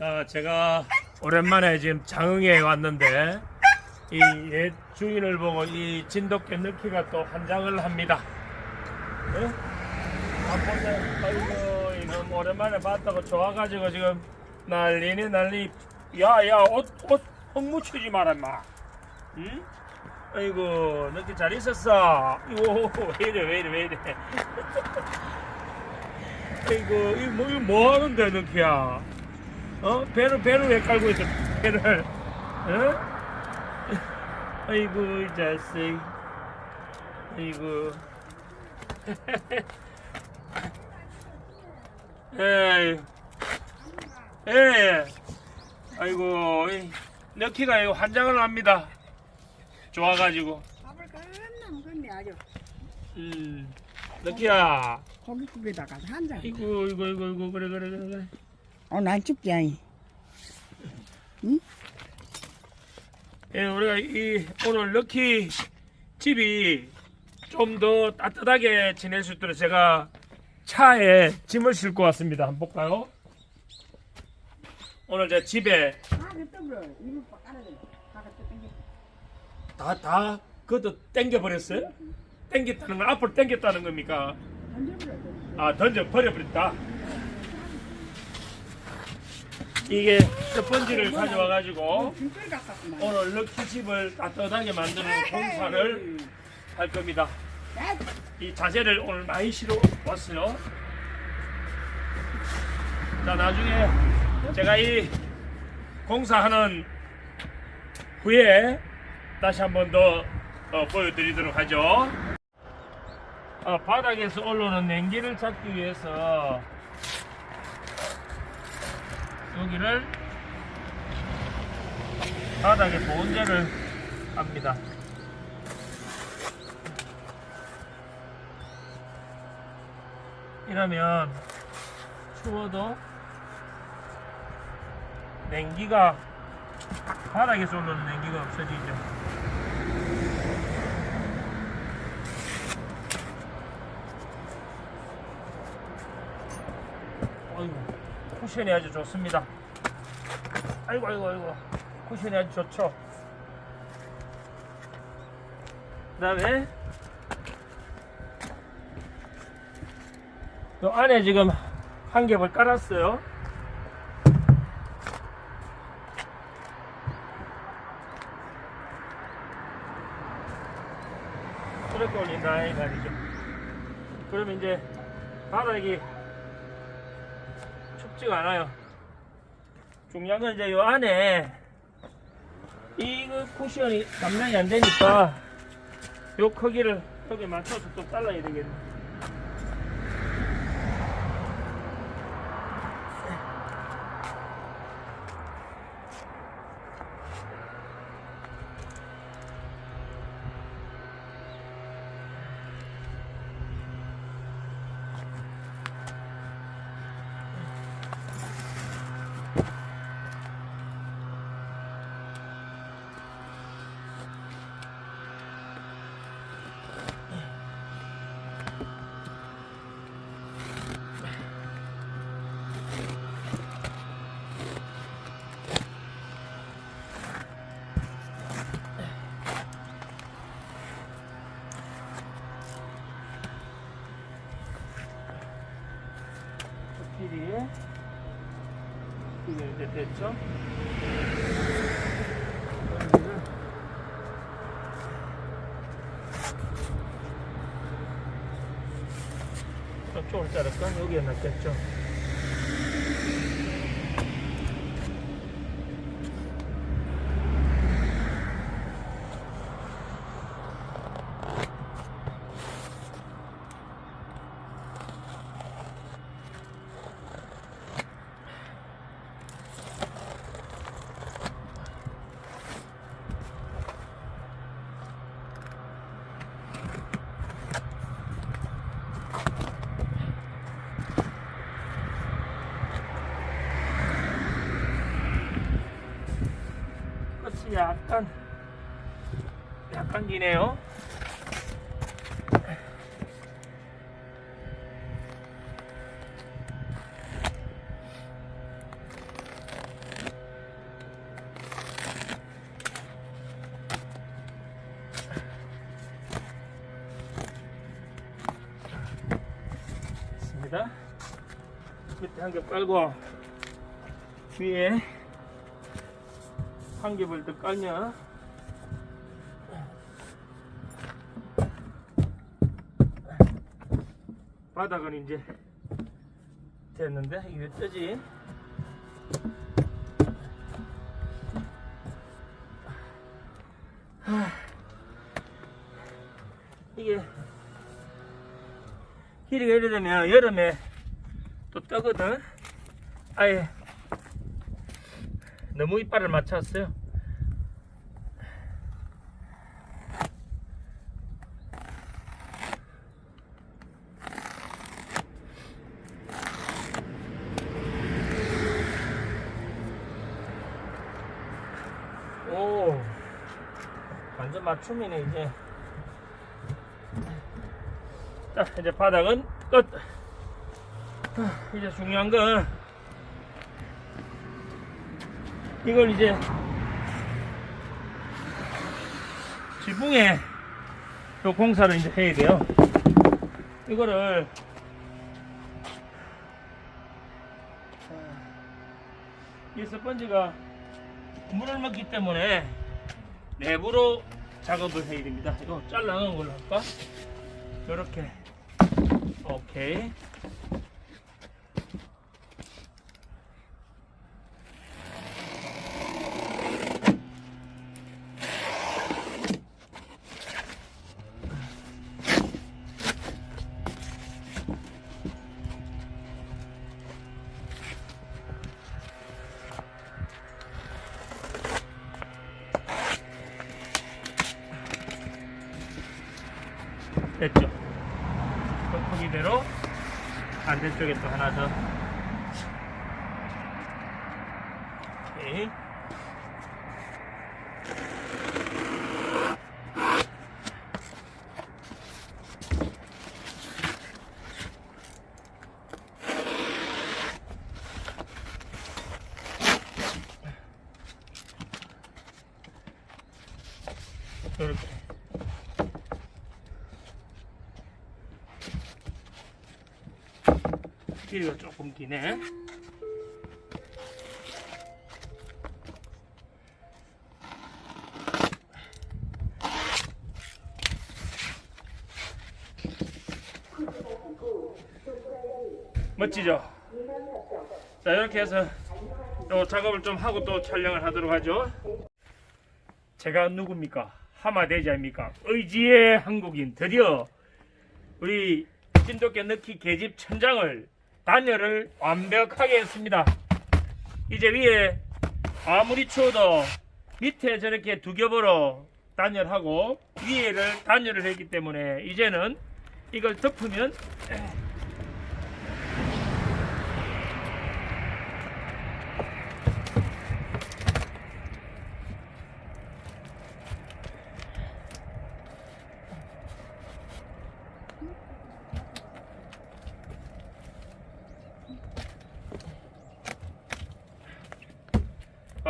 아, 제가 오랜만에 지금 장흥에 왔는데 이 옛 주인을 보고 이 진돗개 느끼가 또 환장을 합니다. 예? 아보세요. 아이고 이거 뭐 오랜만에 봤다고 좋아가지고 지금 난리네 난리. 야야 옷옷 흙 마라 마. 응? 아이고 느끼 잘 있었어. 이거 왜 이래 왜 이래 왜 이래. 아이고 이거 뭐, 이거 뭐 하는데 느끼야? 어? 배를 배를 왜 깔고 있어? 배를? 어? 아이고 이 자식. 아이고. 에이. 에. 아이고 이거 환장을 합니다. 좋아가지고. 밥을 겁나 먹었네 아주 음. 럭키야. 고깃국에다가 한 잔 이거 이거 이거 이거 그래 그래 그래 그래. 어, 난 춥지 아니 예, 우리가 이 오늘 럭키 집이 좀 더 따뜻하게 지낼 수 있도록 제가 차에 짐을 싣고 왔습니다. 한번 볼까요? 오늘 제 집에 다 다, 다, 그것도 땡겨버렸어요? 땡겼다는 건 앞으로 땡겼다는 겁니까? 아, 던져 버려버렸다. 이게 스펀지를 가져와가지고 오늘 럭키 집을 따뜻하게 만드는 공사를 할 겁니다. 이 자재를 오늘 많이 실어 왔어요. 자, 나중에 제가 이 공사하는 후에 다시 한 번더 어, 보여드리도록 하죠. 어, 바닥에서 올라오는 냉기를 잡기 위해서 여기를 바닥에 보온재를 합니다. 이러면 추워도 냉기가 바닥에서 올라오는 냉기가 없어지죠. 아이고 쿠션이 아주 좋습니다. 아이고 아이고 아이고 쿠션이 아주 좋죠. 그 다음에 요 안에 지금 한 겹을 깔았어요. 이렇게 올린다 이 말이죠. 그러면 이제 바닥이 춥지가 않아요. 중요한 건 이제 요 안에 이거 쿠션이 감당이 안 되니까 요 크기를 여기 맞춰서 또 잘라야 되겠네. 됐죠? 여기를 이쪽으로 자를까? 여기에 놨겠죠? 약간 약간 기네요. 밑에 한 겹 깔고 위에 한 겹을 더 깔면 바닥은 이제 됐는데? 이게 왜 뜨지? 하, 이게 길이가 이래 되면 여름에 또 뜨거든? 아예 너무 이빨을 맞췄어요. 오 완전 맞춤이네 이제. 자 이제 바닥은 끝. 하, 이제 중요한 건 이걸 이제 지붕에 요 공사를 이제 해야 돼요 이거를 이 스펀지가 물을 먹기 때문에 내부로 작업을 해야 됩니다. 이거 잘라놓은 걸로 할까? 이렇게 오케이 반대쪽에 또 하나 더 오케이 이렇게 길이가 조금 기네. 멋지죠? 자 이렇게 해서 요 작업을 좀 하고 또 촬영을 하도록 하죠. 제가 누굽니까? 하마대자입니까? 의지의 한국인 드디어 우리 진돗개 넣기 계집 천장을 단열을 완벽하게 했습니다. 이제 위에 아무리 추워도 밑에 저렇게 두 겹으로 단열하고 위에를 단열을 했기 때문에 이제는 이걸 덮으면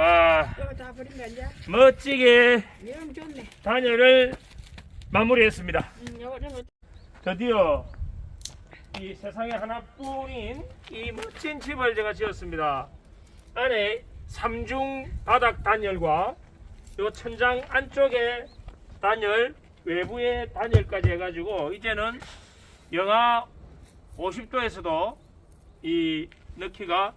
와 이거 다 이제? 멋지게 이러면 좋네. 단열을 마무리했습니다. 음, 요거 드디어 이 세상에 하나뿐인 이 멋진 집을 제가 지었습니다. 안에 삼중 바닥 단열과 요 천장 안쪽에 단열, 외부에 단열까지 해가지고 이제는 영하 50도에서도 이 넣기가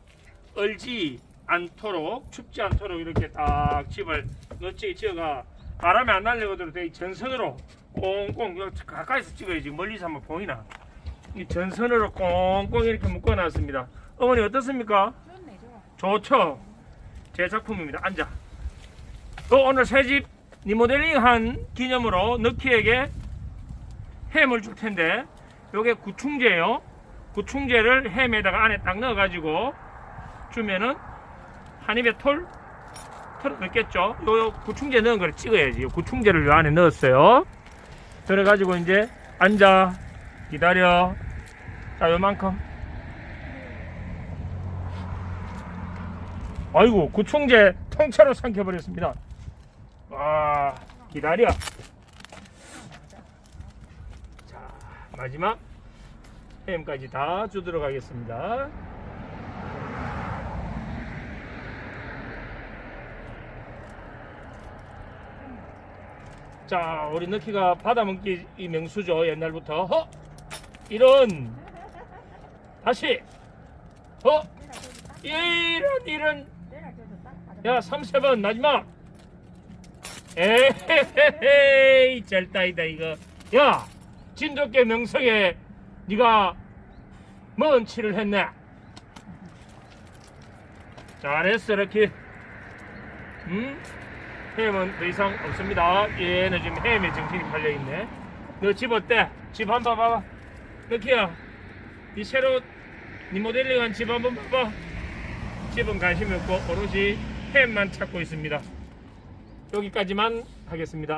얼지 않도록 춥지 않도록 이렇게 딱 집을 멋지게 지어가 바람이 안 날려오도록 되게 전선으로 꽁꽁 가까이서 찍어야지. 멀리서 한번 보이나? 이 전선으로 꽁꽁 이렇게 묶어 놨습니다. 어머니 어떻습니까? 좋네, 좋아. 좋죠? 제 작품입니다. 앉아. 또 오늘 새집 리모델링 한 기념으로 너키에게 햄을 줄 텐데 요게 구충제예요. 구충제를 햄에다가 안에 딱 넣어 가지고 주면은 한 입에 털 털을 넣겠죠? 요 구충제 넣은 걸 찍어야지. 요 구충제를 요 안에 넣었어요. 그래 가지고 이제 앉아 기다려. 자 요만큼. 아이고 구충제 통째로 삼켜버렸습니다. 와 기다려. 자 마지막. 햄까지 다 주도록 하겠습니다. 자, 우리 너키가 받아먹기 이 명수죠 옛날부터. 허, 이런 다시, 허, 이런 이런 야, 3세번 마지막. 에헤헤헤이, 절따이다 이거. 야, 진돗개 명성에 네가 뭔 치를 했네. 잘했어, 이렇게. 음? 햄은 더 이상 없습니다. 얘는 지금 햄에 정신이 팔려 있네. 너 집 어때? 집 한 번 봐봐. 너키야, 이 새로 네 모델링한 집 한번 봐봐. 집은 관심이 없고 오롯이 햄만 찾고 있습니다. 여기까지만 하겠습니다.